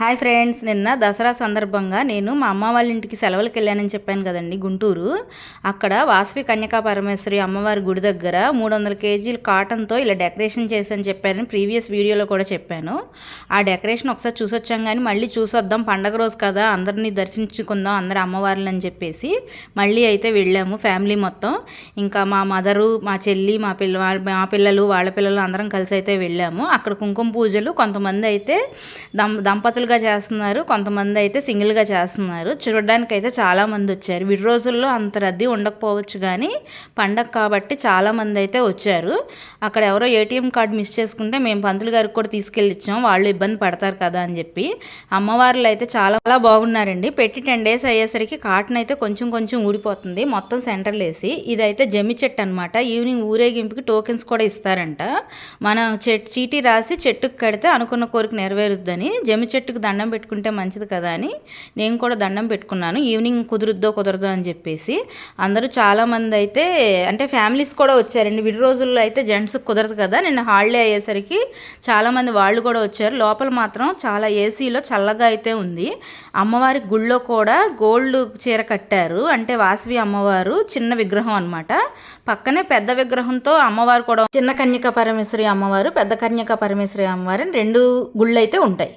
Hi friends నిన్న దసరా సందర్భంగా నేను మా అమ్మ వాళ్ళ ఇంటికి సెలవులకు వెళ్ళానని చెప్పాను కదండి గుంటూరు. అక్కడ వాసవి కన్యకా పరమేశ్వరి అమ్మవారి గుడి దగ్గర మూడు వందల కేజీలు కాటన్తో ఇలా డెకరేషన్ చేసని చెప్పాను ప్రీవియస్ వీడియోలో కూడా చెప్పాను. ఆ డెకరేషన్ ఒకసారి చూసొచ్చాం కానీ మళ్ళీ చూసొద్దాం పండగ రోజు కదా అందరినీ దర్శించుకుందాం అందరి అమ్మవార్లు అని చెప్పేసి మళ్ళీ అయితే వెళ్ళాము ఫ్యామిలీ మొత్తం. ఇంకా మా మదరు మా చెల్లి మా పిల్ల మా పిల్లలు వాళ్ళ పిల్లలు అందరం కలిసి అయితే వెళ్ళాము. అక్కడ కుంకుమ పూజలు కొంతమంది అయితే దం కపుల్గా చేస్తున్నారు. కొంతమంది అయితే సింగిల్గా చేస్తున్నారు. చూడడానికి అయితే చాలామంది వచ్చారు. విడి రోజుల్లో అంత రద్దీ ఉండకపోవచ్చు కానీ పండగ కాబట్టి చాలామంది అయితే వచ్చారు. అక్కడ ఎవరో ఏటీఎం కార్డు మిస్ చేసుకుంటే మేము పంతులు గారికి కూడా తీసుకెళ్ళి ఇచ్చాం. వాళ్ళు ఇబ్బంది పడతారు కదా అని చెప్పి. అమ్మవార్లు అయితే చాలా బాగున్నారండి. పెట్టి టెన్ డేస్ అయ్యేసరికి కాటన్ అయితే కొంచెం కొంచెం ఊడిపోతుంది. మొత్తం సెంటర్లు వేసి ఇదైతే జమ్మి చెట్టు అనమాట ఈవినింగ్ ఊరేగింపుకి టోకెన్స్ కూడా ఇస్తారంట. మనం చెట్ చీటీ రాసి చెట్టుకు కడితే అనుకున్న కోరిక నెరవేరుద్దని జమి చెట్టుకు దండం పెట్టుకుంటే మంచిది కదా అని నేను కూడా దండం పెట్టుకున్నాను. ఈవినింగ్ కుదురుద్దో కుదరదో అని చెప్పేసి. అందరూ చాలామంది అయితే అంటే ఫ్యామిలీస్ కూడా వచ్చారండి. విడి రోజుల్లో అయితే జెంట్స్కి కుదరదు కదా. నిన్న హాలిడే అయ్యేసరికి చాలామంది వాళ్ళు కూడా వచ్చారు. లోపల మాత్రం చాలా ఏసీలో చల్లగా అయితే ఉంది. అమ్మవారి గుళ్ళో కూడా గోల్డ్ చీర కట్టారు. అంటే వాసవి అమ్మవారు చిన్న విగ్రహం అనమాట పక్కనే పెద్ద విగ్రహంతో అమ్మవారు కూడా చిన్న కన్యక పరమేశ్వరి అమ్మవారు పెద్ద కన్యక పరమేశ్వరి అమ్మవారు అని రెండు గుళ్ళు అయితే ఉంటాయి.